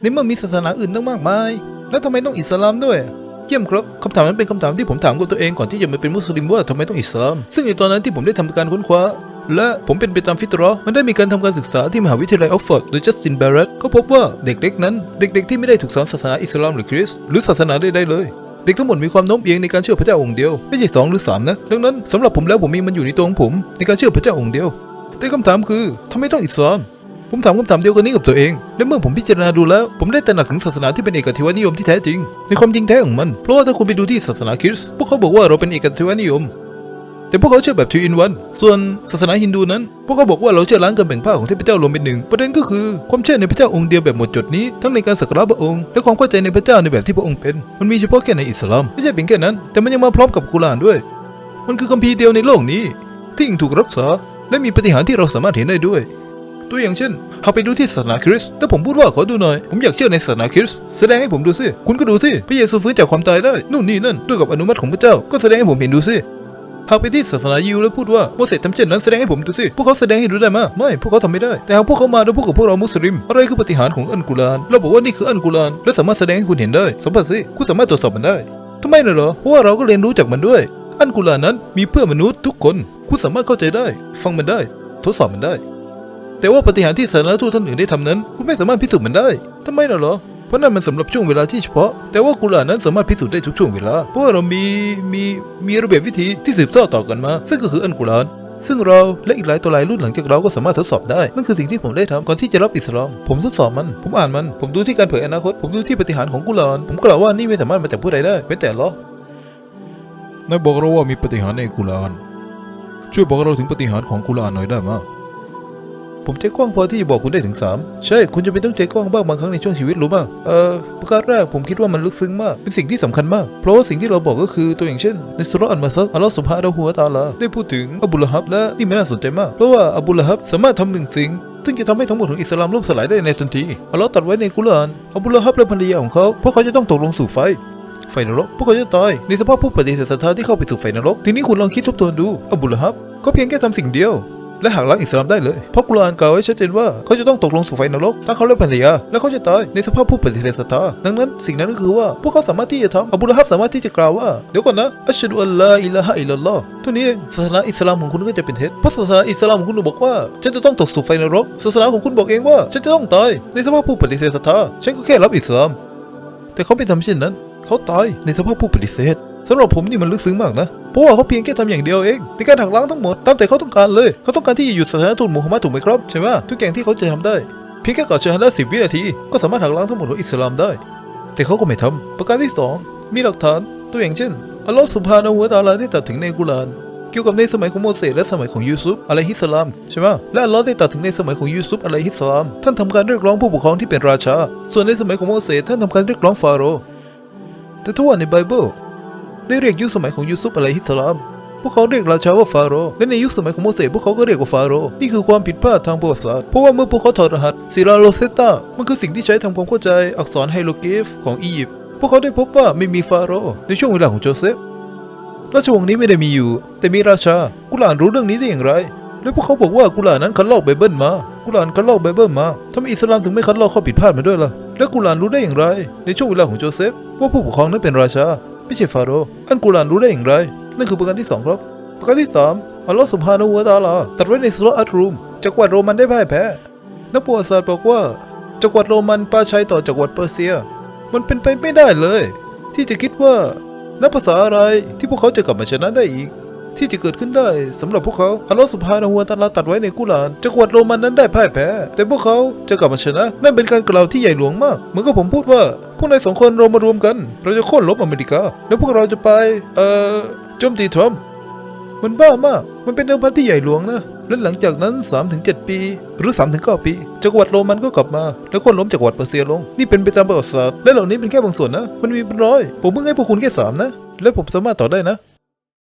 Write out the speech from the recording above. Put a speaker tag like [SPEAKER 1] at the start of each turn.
[SPEAKER 1] ในเมื่อมีศาสนาอื่นตั้งมากมาย แล้วทำไมต้องอิสลามด้วยเยี่ยมครับคำถามนั้นเป็นคำถามที่ผมถามกับตัวเองก่อนที่จะมาเป็นมุสลิมว่าทำไมต้องอิสลาม ซึ่งในตอนนั้นที่ผมได้ทำการค้นคว้า และผมเป็นไปตามฟิตรอมันได้มีการทำการศึกษาที่มหาวิทยาลัยออกฟอร์ดโดยจัสตินแบรรตก็พบว่าเด็กๆนั้น เด็กๆที่ไม่ได้ถูกสอนศาสนาอิสลามหรือคริสต์หรือศาสนาใดๆเลยเด็กทั้งหมดมีความโน้มเอียงในการเชื่อพระเจ้าองค์เดียวไม่ใช่สองหรือสามนะดังนั้นสำหรับผมแล้วผมมีมันอยู่ในตัวของผม ในการเชื่อพระเจ้าองค์เดียว แต่คำถามคือทำไมต้องอิสลาม ผมถามคำถามเดียวกันนี้กับตัวเอง และเมื่อผมพิจารณาดูแล้ว ผมได้ตระหนักถึงศาสนาที่เป็นเอกเทวนิยมที่แท้จริง ในความจริงแท้ของมัน เพราะว่าถ้าคุณไปดูที่ศาสนาคริสต์พวกเขาบอกว่าเราเป็นเอกเทวนิยม แต่พวกเขาเชื่อแบบ two in one ส่วนศาสนาฮินดูนั้น พวกเขาบอกว่าเราเชื่อล้างการแบ่งภาของเทพเจ้ารวมเป็นหนึ่ง ประเด็นก็คือความเชื่อในพระเจ้าองค์เดียวแบบหมดจดนี้ ทั้งในการสักการะพระองค์ และความเข้าใจในพระเจ้าในแบบที่พระองค์เป็น มันมีเฉพาะแค่ในอิสลาม ไม่ใช่เพียงแค่นั้น แต่มันยังมาพร้อมกับกุรอานด้วย มันคือคัมภีร์เดียวในโลกนี้ ที่ยังถูกรักษา และมีปฏิหารที่เราสามารถเห็นได้ด้วย ตัวอย่างเช่นหากไปดูที่ศาสนาคริสต์ถ้าผมพูดว่าขอดูหน่อย ผมอยากเชื่อในศาสนาคริสต์แสดงให้ผมดูสิ คุณก็ดูสิ พระเยซูฟื้นจากความตายได้ นู่นนี่นั่น ด้วยกับอนุมัติของพระเจ้า ก็แสดงให้ผมเห็นดูสิหากไปที่ศาสนายิวแล้วพูดว่าโมเสสทำเช่นนั้นแสดงให้ผมดูสิ พวกเขาแสดงให้ดูได้มาไม่ พวกเขาทำไม่ได้ แต่หากพวกเขามาแล้วพูดกับพวกเรามุสลิม อะไรคือปฏิหารของอัลกุราน เราบอกว่านี่คืออัลกุราน และสามารถแสดงให้คุณเห็นได้ สัมผัสสิ คุณสามารถตรวจสอบมันได้ทำไมน่ะเหรอ เพราะว่าเราก็เรียนรู้จากมันด้วย อัลกุรานนั้นมีเพื่อมนุษย์ทุกคน คุณสามารถเข้าใจได้ ฟังมันได้ ทดสอบมันได้ แต่ว่าปฏิหารที่ศาสนาทูตท่านอื่นได้ทำนั้นคุณไม่สามารถพิสูจน์มันได้ทำไมน่ะเหรอเพราะนั่นมันสำหรับช่วงเวลาที่เฉพาะ แต่ว่ากุรอานนั้นสามารถพิสูจน์ได้ทุกช่วงเวลา เพราะาเรามีมีมีระเบียบวิธีที่สืบทอดต่อกันมา ซึ่งก็คืออัลกุรอานซึ่งเราและอีกหลายตัวหลายรุ่นหลังจากเราก็สามารถทดสอบได้นั่นคือสิ่งที่ผมได้ทำก่อนที่จะรับอิสลาม ผมทดสอบมัน ผมอ่านมัน ผมดูที่การเผยอนาคต ผมดูที่ปฏิหารของกุรอานผมกล่าวว่านี่ไม่สามารถมาจากผู้ใดได้เว้นแต่ลอ
[SPEAKER 2] นายบอกเราว่ามีปฏิหารในกุรอานช่วยบอกเราถึงปฏิหารของกุรอานหน่อยได้ไหม
[SPEAKER 1] ผมใจกว้างพอที่จะบอกคุณได้ถึง 3 ใช่ คุณจะเป็นต้องใจกว้างบ้างบางครั้งในช่วงชีวิตรู้ป่ะเออประการแรกผมคิดว่ามันลึกซึ้งมาก เป็นสิ่งที่สำคัญมาก เพราะว่าสิ่งที่เราบอกก็คือตัวอย่างเช่น ในสุรอัลมาซักอัลลอฮฺสุบฮานะฮูวตาลาได้พูดถึงอับูละฮับและนี่มันน่าสนใจมาก เพราะว่าอับูละฮับสามารถทำหนึ่งสิ่งซึ่งจะทำให้ทั้งหมดของอิสลามล่มสลายได้ในทันทีอัลลอฮ์ตัดไว้ในกุรอานอับูลฮับและภรรยาของเขาพวกเขาจะต้องตกลงสู่ไฟ ไฟนรก พวกเขาจะตายในสภาพผู้ปฏิเสธศรัทธาที่เข้าไปสู่ไฟนรก ทีนี้คุณลองคิดทบทวนดูอับูลฮับก็เพียงแค่ทำสิ่งเดียว และหักล้างอิสลามได้เลย เพราะกุรอานกล่าวไว้ชัดเจนว่าเขาจะต้องตกลงสู่ไฟนรกถ้าเขาและภรรยา และเขาจะตายในสภาพผู้ปฏิเสธศรัทธาดังนั้นสิ่งนั้นก็คือว่าพวกเขาสามารถที่จะทำอบูละฮับสามารถที่จะกล่าวว่า เดี๋ยวก่อนนะอัชฮะดุอัลลอฮ์อิลาฮะอิลลัลลอฮ์ท่านี้ศาสนาอิสลามของคุณก็จะเป็นเท็จเพราะศาสนาอิสลามของคุณบอกว่าฉันจะต้องตกสู่ไฟนรกศาสนาของคุณบอกเองว่าฉันจะต้องตายในสภาพผู้ปฏิเสธศรัทธาฉันก็แค่รับอิสลาม แต่เขาไม่ทำเช่นนั้น เขาตายในสภาพผู้ปฏิเสธสำหรับผมนี่มันลึกซึ้งมากนะ เพราะว่าเขาเพียงแค่ทำอย่างเดียวเองในการหักล้างทั้งหมดตามแต่เขาต้องการเลย เขาต้องการที่จะหยุดศานทูตมูฮัมหมัดถูกไหมครับใช่ไหมทุกอย่างที่เขาจะทำได้ เพียงแค่กล่าวชาฮาดะสิบวินาที ก็สามารถหักล้างทั้งหมดของอิสลามได้ แต่เขาก็ไม่ทำประการที่สองมีหลักฐาน ตัวอย่างเช่นอัลลอฮฺสุบฮานะฮูวะตะอาลาได้ตัดถึงในกุรานเกี่ยวกับในสมัยของโมเสสและสมัยของยูซุฟอะลัยฮิสลามใช่ไหมและอัลลอฮ์ได้ตัดถึงในสมัยของยูซุฟอะลัยฮิสลาม ท่านทำการเรียกร้องผู้ปกครองที่เป็นราชา ส่วนในสมัยของโมเสสท่านทำการเรียกร้องฟาโรห์แต่ทั่วในไบเบิล ได้เรียกยุคสมัยของยูซุฟอะลัยฮิสสลาม พวกเขาเรียกราชาว่าฟาโรห์และในยุคสมัยของโมเสสพวกเขาก็เรียกว่าฟาโรห์นี่คือความผิดพลาดทางประวัติศาสตร์เพราะว่าเมื่อพวกเขาถอดรหัสซิราโลเซตามันคือสิ่งที่ใช้ทำความเข้าใจอักษรไฮโลกริฟของอียิปต์พวกเขาได้พบว่าไม่มีฟาโรห์ในช่วงเวลาของโจเซฟราชวงศ์นี้ไม่ได้มีอยู่ แต่มีราชากุหลานรู้เรื่องนี้ได้อย่างไรและพวกเขาบอกว่ากุหลานนั้นคัดลอกไบเบิลมา กุหลานคัดลอกไบเบิลมาทำไมอิสลามถึงไม่คัดลอกข้อผิดพลาดมาด้วยล่ะ และกุหลานรู้ได้อย่างไร ในช่วงเวลาของโจเซฟว่าผู้ปกครองนั้นเป็นราชา ไม่ใช่ฟาโรห์อันกุหลานรู้ได้อย่างไร นั่นคือประการที่สองครับ ประการที่สามอัลลอฮฺสุบฮานะฮูวะตาลาตรัสไว้ในสุรอัตรูมจักรวรรดิโรมันได้พ่ายแพ้นักประวัติศาสตร์บอกว่าจักรวรรดิโรมันป้าชัยต่อจักรวรรดิเปอร์เซีย มันเป็นไปไม่ได้เลย ที่จะคิดว่านับภาษาอะไรที่พวกเขาจะกลับมาชนะได้อีก ที่จะเกิดขึ้นได้สำหรับพวกเขาอัลลอฮฺสุบฮานะฮูวะตาลาตัดไว้ในกุรานจักรวรรดิโรมันนั้นได้พ่ายแพ้ แต่พวกเขาจะกลับมาชนะ นั่นเป็นการกล่าวที่ใหญ่หลวงมากเหมือนกับผมพูดว่า พวกนายสองคนเรามารวมกัน เราจะโค่นลบอเมริกา แล้วพวกเราจะไป เอ่อโจมตีทรัมป์มันบ้ามาก มันเป็นเดิมพันที่ใหญ่หลวงนะ และหลังจากนั้น 3-7 ปี หรือ 3-9 ปี จักรวรรดิโรมันก็กลับมา แล้วคนล้มจักรวรรดิเปอร์เซียลง นี่เป็นไปตามประวัติศาสตร์ และเหล่านี้เป็นแค่บางส่วนนะ มันมีเป็นร้อย ผมเพิ่งให้พวกคุณแค่สามนะ และผมสามารถต่อได้นะ